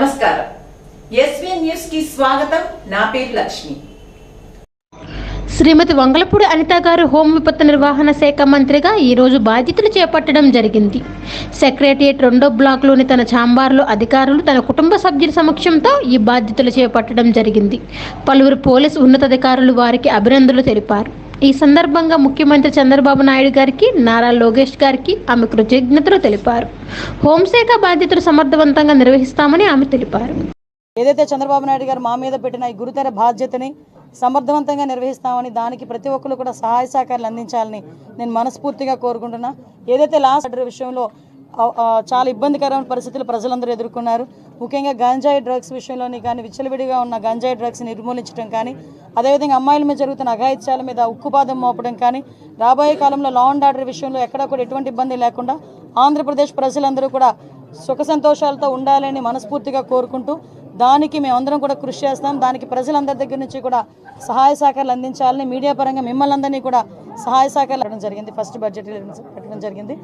నమస్కారం. ఎస్వీ న్యూస్కి స్వాగతం. నా పేరు లక్ష్మి. శ్రీమతి వంగలపూడి అనిత గారు హోం విపత్తు నిర్వహణ శాఖ మంత్రిగా ఈరోజు బాధ్యతలు చేపట్టడం జరిగింది. సెక్రటరియట్ రెండో బ్లాక్లోని తన ఛాంబార్లో అధికారులు తన కుటుంబ సభ్యుల సమక్షంతో ఈ బాధ్యతలు చేపట్టడం జరిగింది. పలువురు పోలీసు ఉన్నతాధికారులు వారికి అభినందనలు తెలిపారు. ఈ సందర్భంగా ముఖ్యమంత్రి చంద్రబాబు నాయుడు గారికి నారా లోకేష్ గారికి ఆమె కృతజ్ఞతలు తెలిపారు. హోంశాఖ బాధ్యతలు సమర్థవంతంగా నిర్వహిస్తామని ఆమె తెలిపారు. ఏదైతే చంద్రబాబు నాయుడు గారు మా మీద పెట్టిన ఈ గురుతర బాధ్యతని సమర్థవంతంగా నిర్వహిస్తామని దానికి ప్రతి ఒక్కరు కూడా సహాయ సహకారాలు అందించాలని నేను మనస్ఫూర్తిగా కోరుకుంటున్నా. ఏదైతే లాస్ట్ ఆర్డర్ విషయంలో చాలా ఇబ్బందికరమైన పరిస్థితులు ప్రజలందరూ ఎదుర్కొన్నారు. ముఖ్యంగా గంజాయి డ్రగ్స్ విషయంలోని కానీ విచ్చలవిడిగా ఉన్న గంజాయి డ్రగ్స్ నిర్మూలించడం కానీ అదేవిధంగా అమ్మాయిల మీద జరుగుతున్న అఘాయిత్యాల మీద ఉక్కుపాదం మోపడం కానీ రాబోయే కాలంలో లా అండ్ ఆర్డర్ విషయంలో ఎక్కడా కూడా ఎటువంటి ఇబ్బంది లేకుండా ఆంధ్రప్రదేశ్ ప్రజలందరూ కూడా సుఖ సంతోషాలతో ఉండాలని మనస్ఫూర్తిగా కోరుకుంటూ దానికి మేమందరం కూడా కృషి చేస్తాం. దానికి ప్రజలందరి దగ్గర నుంచి కూడా సహాయ సహకారాలు అందించాలని మీడియా పరంగా మిమ్మల్ని అందరినీ కూడా సహాయ సహకారాలు పెట్టడం జరిగింది. ఫస్ట్ బడ్జెట్ పెట్టడం జరిగింది.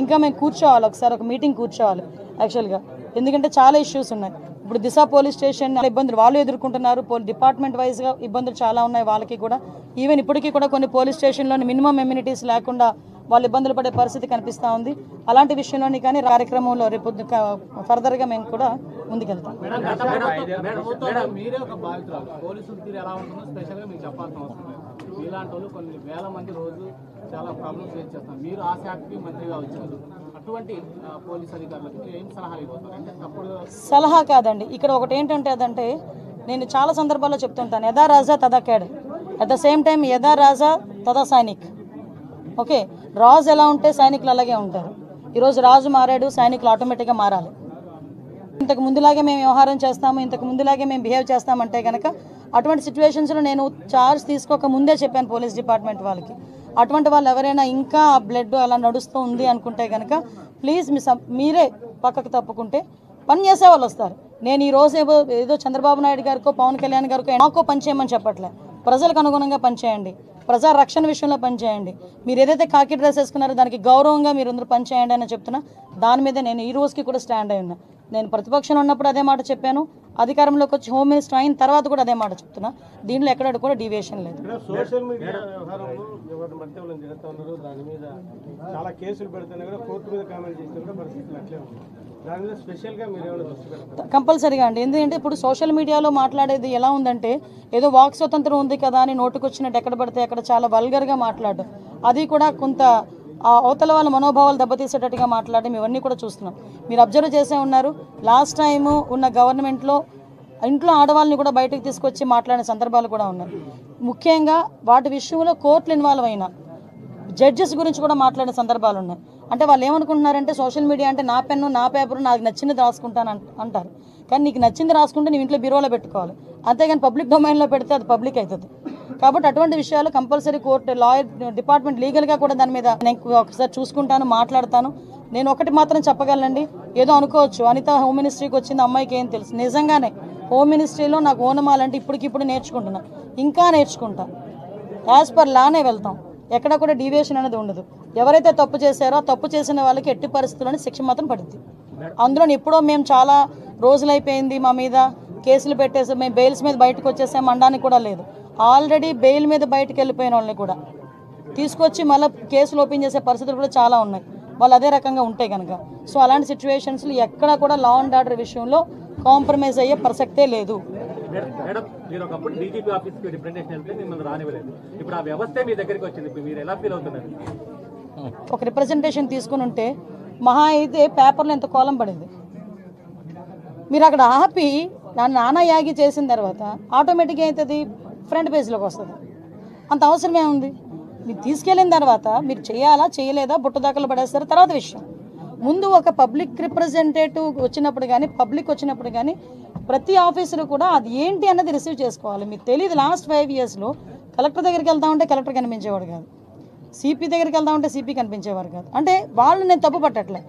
ఇంకా మేము కూర్చోవాలి. ఒకసారి ఒక మీటింగ్ కూర్చోవాలి యాక్చువల్గా ఎందుకంటే చాలా ఇష్యూస్ ఉన్నాయి. ఇప్పుడు దిశ పోలీస్ స్టేషన్ ఇబ్బందులు వాళ్ళు ఎదుర్కొంటున్నారు. పోల్ డిపార్ట్మెంట్ వైజ్గా ఇబ్బందులు చాలా ఉన్నాయి వాళ్ళకి కూడా. ఈవెన్ ఇప్పటికీ కూడా కొన్ని పోలీస్ స్టేషన్లోని మినిమం ఎమ్యూనిటీస్ లేకుండా వాళ్ళు ఇబ్బందులు పడే పరిస్థితి కనిపిస్తూ ఉంది. అలాంటి విషయంలోని కానీ కార్యక్రమంలో రేపు ఫర్దర్గా మేము కూడా ముందుకెళ్తాం. కొన్ని వేల మంది రోజు చాలా ప్రాబ్లమ్స్ ఫేస్ మీరు ఆ శాఖకి మంత్రిగా వచ్చారు అటువంటి పోలీస్ అధికారులకు మీరు ఏం అంటే తప్పుడు సలహా కాదండి. ఇక్కడ ఒకటి ఏంటంటే అదంటే నేను చాలా సందర్భాల్లో చెప్తుంటాను. యథా రాజా తదా cadre at the same time యథా రాజా తదా సైనిక్. ఓకే రాజు ఎలా ఉంటే సైనికులు అలాగే ఉంటారు. ఈరోజు రాజు మారాడు సైనికులు ఆటోమేటిక్గా మారాలి. ఇంతకు ముందులాగే మేము వ్యవహారం చేస్తాము ఇంతకు ముందులాగే మేము బిహేవ్ చేస్తామంటే కనుక అటువంటి సిచ్యువేషన్స్లో నేను చార్జ్ తీసుకోక ముందే చెప్పాను పోలీస్ డిపార్ట్మెంట్ వాళ్ళకి. అటువంటి వాళ్ళు ఎవరైనా ఇంకా బ్లడ్ అలా నడుస్తూ ఉంది అనుకుంటే కనుక ప్లీజ్ మీ మీరే పక్కకు తప్పుకుంటే పని చేసే వాళ్ళు వస్తారు. నేను ఈ రోజు ఏదో ఏదో చంద్రబాబు నాయుడు గారికో పవన్ కళ్యాణ్ గారికో నాకో పని చేయమని చెప్పట్లే. ప్రజలకు అనుగుణంగా పనిచేయండి. ప్రజా రక్షణ విషయంలో పనిచేయండి. మీరు ఏదైతే కాకి డ్రెస్ వేసుకున్నారో దానికి గౌరవంగా మీరు అందరూ పనిచేయండి అని చెప్తున్నా. దాని మీద నేను ఈ రోజుకి కూడా స్టాండ్ అయి ఉన్నా. నేను ప్రతిపక్షంలో ఉన్నప్పుడు అదే మాట చెప్పాను. అధికారంలోకి వచ్చి హోమ్ మినిస్టర్ అయిన తర్వాత కూడా అదే మాట చెప్తున్నా. దీనిలో ఎక్కడ కూడా డివియేషన్ లేదు. సోషల్ మీడియా చాలా కేసులు పెడుతున్నా కూడా కోర్టు మీద కామెంట్ పరిస్థితులు అట్లే కంపల్సరీగా అండి. ఎందుకంటే ఇప్పుడు సోషల్ మీడియాలో మాట్లాడేది ఎలా ఉందంటే ఏదో వాక్ స్వతంత్రం ఉంది కదా అని నోటుకొచ్చినట్టు ఎక్కడ పడితే అక్కడ చాలా వల్గర్గా మాట్లాడడం. అది కూడా కొంత ఆ అవతల వాళ్ళ మనోభావాలు దెబ్బతీసేటట్టుగా మాట్లాడడం ఇవన్నీ కూడా చూస్తున్నాం. మీరు అబ్జర్వ్ చేసే ఉన్నారు. లాస్ట్ టైము ఉన్న గవర్నమెంట్లో ఇంట్లో ఆడవాళ్ళని కూడా బయటకు తీసుకొచ్చి మాట్లాడిన సందర్భాలు కూడా ఉన్నాయి. ముఖ్యంగా వాటి విషయంలో కోర్టులు ఇన్వాల్వ్ అయినా జడ్జెస్ గురించి కూడా మాట్లాడిన సందర్భాలు ఉన్నాయి. అంటే వాళ్ళు ఏమనుకుంటున్నారంటే సోషల్ మీడియా అంటే నా పెన్ను నా పేపరు నాకు నచ్చింది రాసుకుంటాను అంట- అంటారు. కానీ నీకు నచ్చింది రాసుకుంటే నీ ఇంట్లో బీరోలో పెట్టుకోవాలి. అంతేగాని పబ్లిక్ డొమైన్లో పెడితే అది పబ్లిక్ అవుతుంది కాబట్టి అటువంటి విషయాలు కంపల్సరీ కోర్టు లాయర్ డిపార్ట్మెంట్ లీగల్గా కూడా దాని మీద నేను ఒకసారి చూసుకుంటాను మాట్లాడతాను. నేను ఒకటి మాత్రం చెప్పగలనండి. ఏదో అనుకోవచ్చు. అనిత హోమ్ మినిస్ట్రీకి వచ్చింది అమ్మాయికి ఏం తెలుసు. నిజంగానే హోమ్ మినిస్ట్రీలో నాకు ఓనమాలంటే ఇప్పటికిప్పుడు నేర్చుకుంటున్నా. ఇంకా నేర్చుకుంటా. యాజ్ పర్ లానే వెళ్తాం. ఎక్కడ కూడా డీవియేషన్ అనేది ఉండదు. ఎవరైతే తప్పు చేశారో తప్పు చేసిన వాళ్ళకి ఎట్టి పరిస్థితుల్లోనే శిక్ష మాత్రం పడుద్ది. అందులో ఎప్పుడో మేము చాలా రోజులైపోయింది మా మీద కేసులు పెట్టేసి మేము బెయిల్స్ మీద బయటకు వచ్చేసాం అనడానికి కూడా లేదు. ఆల్రెడీ బెయిల్ మీద బయటకు వెళ్ళిపోయిన వాళ్ళని కూడా తీసుకొచ్చి మళ్ళీ కేసులు ఓపెన్ చేసే పరిస్థితులు కూడా చాలా ఉన్నాయి. వాళ్ళు అదే రకంగా ఉంటాయి కనుక సో అలాంటి సిచ్యువేషన్స్లో ఎక్కడ కూడా లా అండ్ ఆర్డర్ విషయంలో కాంప్రమైజ్ అయ్యే ప్రసక్తే లేదు. మేడం మీరు ఒకప్పుడు డీజీపీ రిప్రజెంటేషన్ వెళ్తే మిమ్మల్ని రానివ్వలేదు. ఇప్పుడు ఆ వ్యవస్థ మీ దగ్గరికి వచ్చింది. మీరు ఎలా ఫీల్ అవుతున్నారు? ఒక రిప్రజెంటేషన్ తీసుకుని ఉంటే మహా అయితే పేపర్లో ఎంత కోలం పడింది? మీరు అక్కడ ఆపి నా నాన్న యాగి చేసిన తర్వాత ఆటోమేటిక్గా అవుతుంది ఫ్రంట్ పేజ్లోకి వస్తుంది. అంత అవసరం ఏముంది? మీరు తీసుకెళ్ళిన తర్వాత మీరు చేయాలా చేయలేదా? బుట్టదాకలు పడేస్తారు. తర్వాత విషయం. ముందు ఒక పబ్లిక్ రిప్రజెంటేటివ్ వచ్చినప్పుడు కానీ పబ్లిక్ వచ్చినప్పుడు కానీ ప్రతి ఆఫీసులో కూడా అది ఏంటి అన్నది రిసీవ్ చేసుకోవాలి. మీకు తెలియదు లాస్ట్ ఫైవ్ ఇయర్స్లో కలెక్టర్ దగ్గరికి వెళ్తా ఉంటే కలెక్టర్ కనిపించేవాడు కాదు. సిపి దగ్గరికి వెళ్తా ఉంటే సిపి కనిపించేవారు కాదు. అంటే వాళ్ళు నేను తప్పు పట్టట్లే.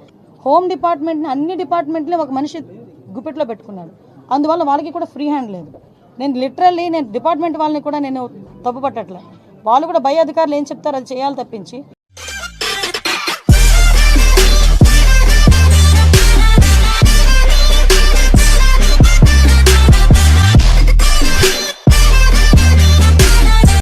హోమ్ డిపార్ట్మెంట్ని అన్ని డిపార్ట్మెంట్ని ఒక మనిషి గుప్పెట్లో పెట్టుకున్నాడు. అందువల్ల వాళ్ళకి కూడా ఫ్రీ హ్యాండ్ లేదు. నేను లిటరల్లీ నేను డిపార్ట్మెంట్ వాళ్ళని కూడా నేను తప్పు పట్టట్లే. వాళ్ళు కూడా భయ అధికారులు ఏం చెప్తారు అది చేయాలి తప్పించి